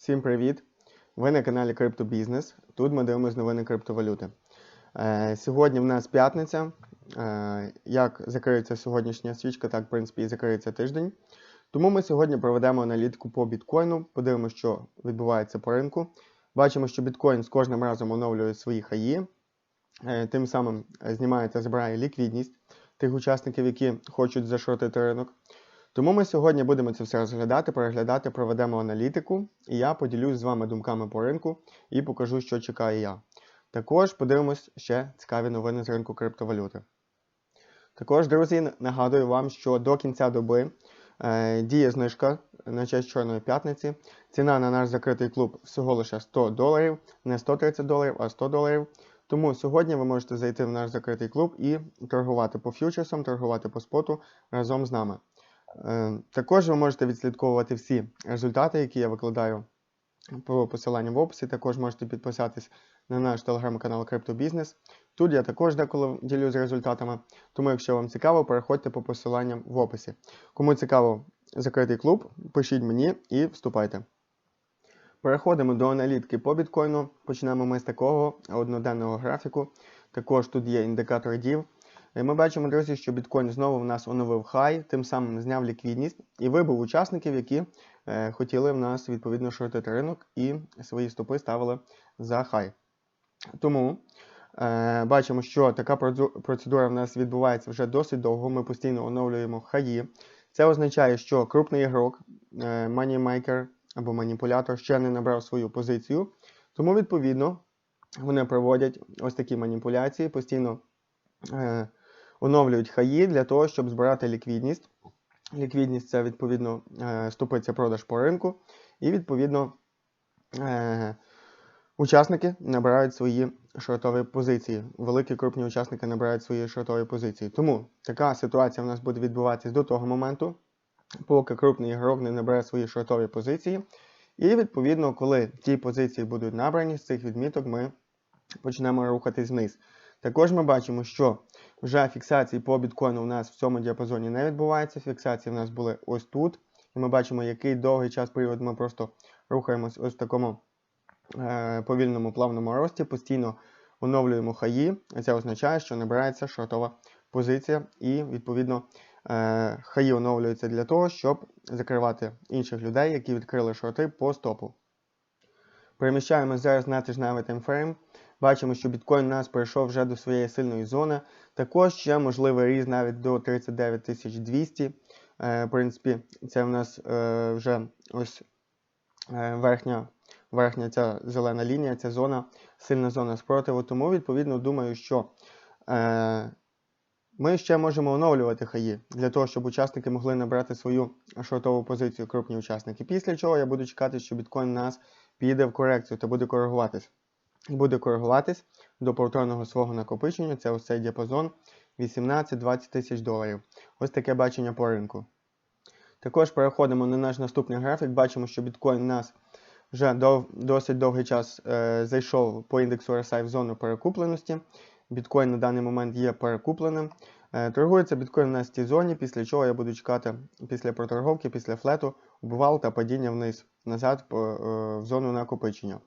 Всім привіт! Ви на каналі Криптобізнес. Тут ми дивимося новини криптовалюти. Е, сьогодні в нас п'ятниця. Е, як закриється сьогоднішня свічка, так, в принципі, і закриється тиждень. Тому ми сьогодні проведемо аналітику по біткоїну, подивимося, що відбувається по ринку. Бачимо, що біткоін з кожним разом оновлює свої хаї, е, тим самим знімає та збирає ліквідність тих учасників, які хочуть зашортити ринок. Тому ми сьогодні будемо це все розглядати, переглядати, проведемо аналітику, і я поділюсь з вами думками по ринку і покажу, що чекає я. Також подивимось ще цікаві новини з ринку криптовалюти. Також, друзі, нагадую вам, що до кінця доби е, діє знижка на честь Чорної п'ятниці. Ціна на наш закритий клуб всього лише 100 доларів, не 130 доларів, а 100 доларів. Тому сьогодні ви можете зайти в наш закритий клуб і торгувати по фьючерсам, торгувати по споту разом з нами. Е, Також ви можете відслідковувати всі результати, які я викладаю по посиланню в описі. Також можете підписатись на наш телеграм-канал Криптобізнес. Тут я також деколи ділюсь результатами. Тому, якщо вам цікаво, переходьте по посиланням в описі. Кому цікаво закритий клуб, пишіть мені і вступайте. Переходимо до аналітики по біткоїну. Почнемо ми з такого одноденного графіку. Також тут є індикатор дів. І Ми бачимо, друзі, що біткоін знову в нас оновив хай, тим самим зняв ліквідність і вибив учасників, які е, хотіли в нас відповідно шортити ринок і свої стопи ставили за хай. Тому е, бачимо, що така процедура в нас відбувається вже досить довго. Ми постійно оновлюємо хаї. Це означає, що крупний ігрок, е, манімейкер або маніпулятор ще не набрав свою позицію. Тому, відповідно, вони проводять ось такі маніпуляції, постійно е, оновлюють хаї для того, щоб збирати ліквідність. Ліквідність це відповідно е, ступиться продаж по ринку, і відповідно е, учасники набирають свої шортові позиції. Великі крупні учасники набирають свої шортові позиції. Тому така ситуація в нас буде відбуватися до того моменту, поки крупний ігрок не набере свої шортові позиції. І відповідно, коли ті позиції будуть набрані з цих відміток, ми почнемо рухатись вниз. Також ми бачимо, що вже фіксації по біткоїну у нас в цьому діапазоні не відбувається. Фіксації в нас були ось тут. І ми бачимо, який довгий час період ми просто рухаємось ось в такому е, повільному плавному рості, постійно оновлюємо хаї. Це означає, що набирається шортова позиція, і відповідно е, хаї оновлюються для того, щоб закривати інших людей, які відкрили шорти по стопу. Переміщаємось зараз на тижневий таймфрейм. Бачимо, що біткоін у нас перейшов вже до своєї сильної зони. Також ще можливий різ навіть до 39 200. Е, в принципі, це в нас е, вже ось е, верхня, верхня ця зелена лінія, ця зона, сильна зона спротиву. Тому, відповідно, думаю, що ми ще можемо оновлювати хаї для того, щоб учасники могли набрати свою шортову позицію, крупні учасники. Після чого я буду чекати, що біткоін у нас піде в корекцію та буде коригуватись. Буде коригуватись до повторного свого накопичення. Це ось цей діапазон 18-20 тисяч доларів. Ось таке бачення по ринку. Також переходимо на наш наступний графік. Бачимо, що біткоін у нас вже дов, досить довгий час е, зайшов по індексу RSI в зону перекупленості. Біткоін на даний момент є перекупленим. Е, торгується біткоін у нас в цій зоні, після чого я буду чекати після проторговки, після флету, обвал та падіння вниз назад по, е, в зону накопичення.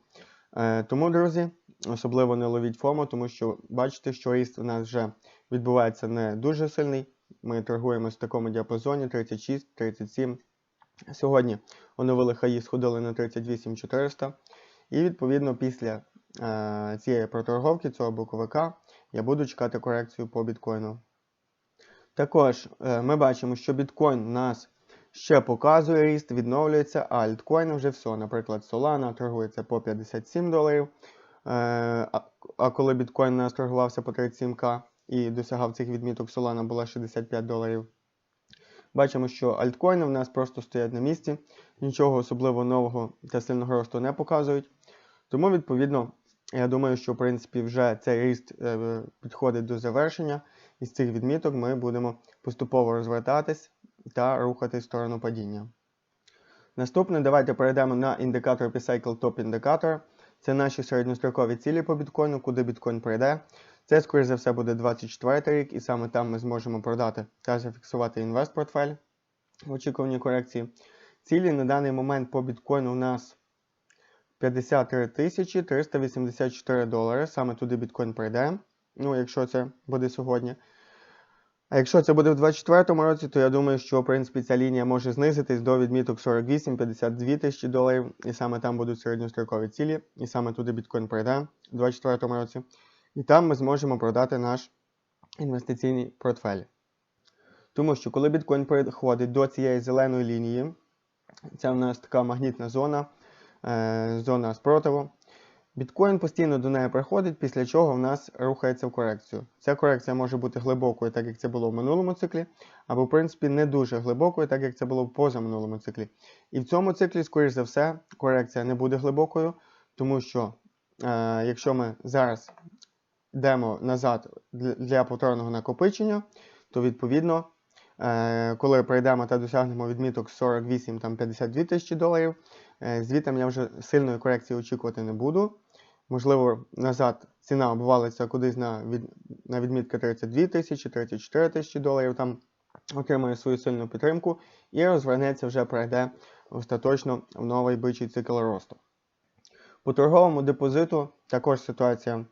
Е, тому, друзі, особливо не ловіть ФОМО, тому що бачите, що ріст у нас вже відбувається не дуже сильний. Ми торгуємося в такому діапазоні 36-37. Сьогодні оновили хаї, сходили на 38 400. І відповідно після е, цієї проторговки, цього боковика, я буду чекати корекцію по біткоїну. Також е, ми бачимо, що біткоін у нас ще показує ріст, відновлюється, а альткоїни вже все. Наприклад, Solana торгується по 57 доларів. Е, а, коли біткоін нас торгувався по 37к і досягав цих відміток, Solana була 65 доларів. Бачимо, що альткоїни в нас просто стоять на місці, нічого особливо нового та сильного росту не показують. Тому, відповідно, я думаю, що в принципі вже цей ріст е, підходить до завершення, і з цих відміток ми будемо поступово розвертатись та рухати сторону падіння. Наступне, давайте перейдемо на індикатор P-Cycle Top Indicator. Це наші середньострокові цілі по біткоїну, куди біткоін прийде. Це, скоріш за все, буде 24 рік, і саме там ми зможемо продати та зафіксувати інвест-портфель в очікуванні корекції. Цілі на даний момент по біткоїну у нас 53 тисячі 384 долари. Саме туди біткоін прийде. Ну, якщо це буде сьогодні. А якщо це буде в 2024 році, то я думаю, що в принципі ця лінія може знизитись до відміток 48-52 тисячі доларів, і саме там будуть середньострокові цілі, і саме туди біткоін прийде у 2024 році. І там ми зможемо продати наш інвестиційний портфель. Тому що коли біткоін переходить до цієї зеленої лінії, це в нас така магнітна зона, е, зона спротиву. Біткоін постійно до неї приходить, після чого в нас рухається в корекцію. Ця корекція може бути глибокою, так як це було в минулому циклі, або, в принципі, не дуже глибокою, так як це було в позаминулому циклі. І в цьому циклі, скоріш за все, корекція не буде глибокою, тому що е, якщо ми зараз йдемо назад для, повторного накопичення, то відповідно, е, коли пройдемо та досягнемо відміток 48-52 тисячі доларів, е, звітом я вже сильної корекції очікувати не буду. Можливо, назад ціна обвалиться кудись на від, на відмітки 32 тисячі, 34 тисячі доларів, там отримає свою сильну підтримку і розвернеться вже пройде остаточно в новий бичий цикл росту. По торговому депозиту також ситуація,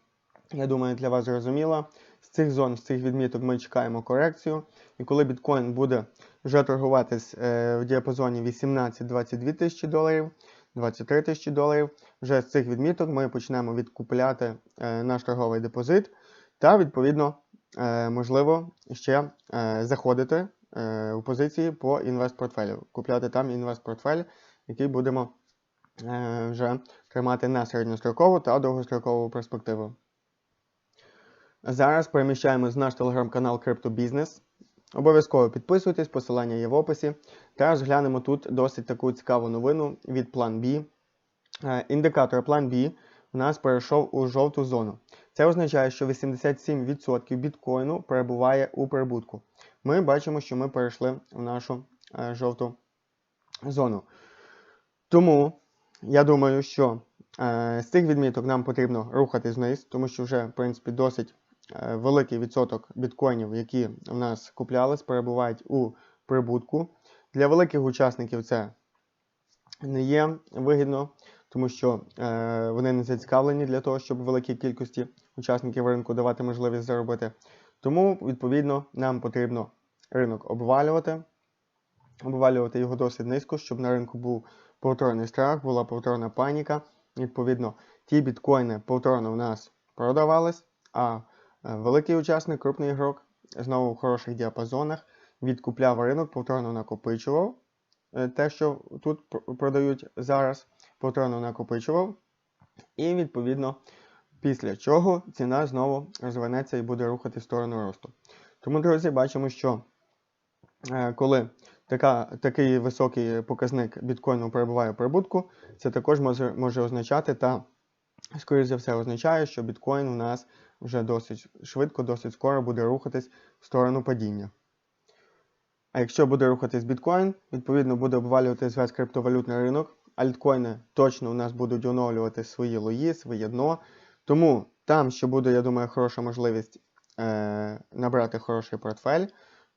я думаю, для вас зрозуміла. З цих зон, з цих відміток ми чекаємо корекцію. І коли біткоін буде вже торгуватись е, в діапазоні 18-22 тисячі доларів, 23 тисячі доларів. Вже з цих відміток ми почнемо відкупляти е, наш торговий депозит та, відповідно, е, можливо, ще е, заходити у позиції по інвестпортфелю, купляти там інвестпортфель, який будемо вже тримати на середньострокову та довгострокову перспективу. Зараз переміщаємось в наш телеграм-канал CryptoBusiness. Обов'язково підписуйтесь, посилання є в описі. Та розглянемо тут досить таку цікаву новину від Plan B. Е, Індикатор Plan B у нас перейшов у жовту зону. Це означає, що 87% біткоїну перебуває у прибутку. Ми бачимо, що ми перейшли в нашу е, жовту зону. Тому я думаю, що е, з цих відміток нам потрібно рухатись вниз, тому що вже, в принципі, досить великий відсоток біткоїнів, які в нас куплялись, перебувають у прибутку. Для великих учасників це не є вигідно, тому що е, вони не зацікавлені для того, щоб великій кількості учасників ринку давати можливість заробити. Тому, відповідно, нам потрібно ринок обвалювати, обвалювати його досить низько, щоб на ринку був повторний страх, була повторна паніка. Відповідно, ті біткоїни повторно в нас продавались, а е, великий учасник, крупний ігрок, знову в хороших діапазонах, відкупляв ринок, повторно накопичував. е, Те, що тут продають зараз, повторно накопичував. І, відповідно, після чого ціна знову розвернеться і буде рухати в сторону росту. Тому, друзі, бачимо, що е, коли така, такий високий показник біткоїну перебуває в прибутку, це також може, може означати та, скоріш за все, означає, що біткоін у нас вже досить швидко, досить скоро буде рухатись в сторону падіння. А якщо буде рухатись біткоін, відповідно буде обвалюватись весь криптовалютний ринок. Альткоїни точно у нас будуть оновлювати свої лої, своє дно. Тому там ще буде, я думаю, хороша можливість е, набрати хороший портфель.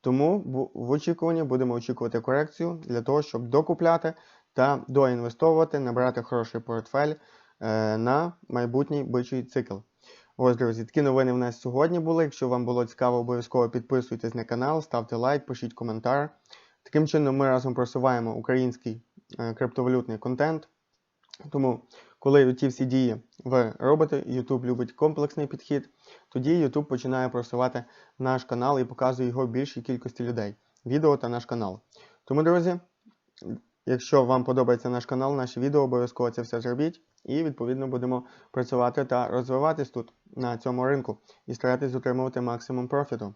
Тому в очікуванні будемо очікувати корекцію для того, щоб докупляти та доінвестовувати, набрати хороший портфель е, на майбутній бичий цикл. Ось, друзі, такі новини в нас сьогодні були. Якщо вам було цікаво, обов'язково підписуйтесь на канал, ставте лайк, пишіть коментар. Таким чином, ми разом просуваємо український е, криптовалютний контент. Тому, коли ті всі дії ви робите, YouTube любить комплексний підхід, тоді YouTube починає просувати наш канал і показує його більшій кількості людей. Відео та наш канал. Тому, друзі, якщо вам подобається наш канал, наші відео, обов'язково це все зробіть. І відповідно будемо працювати та розвиватись тут на цьому ринку і старатись отримувати максимум профіту.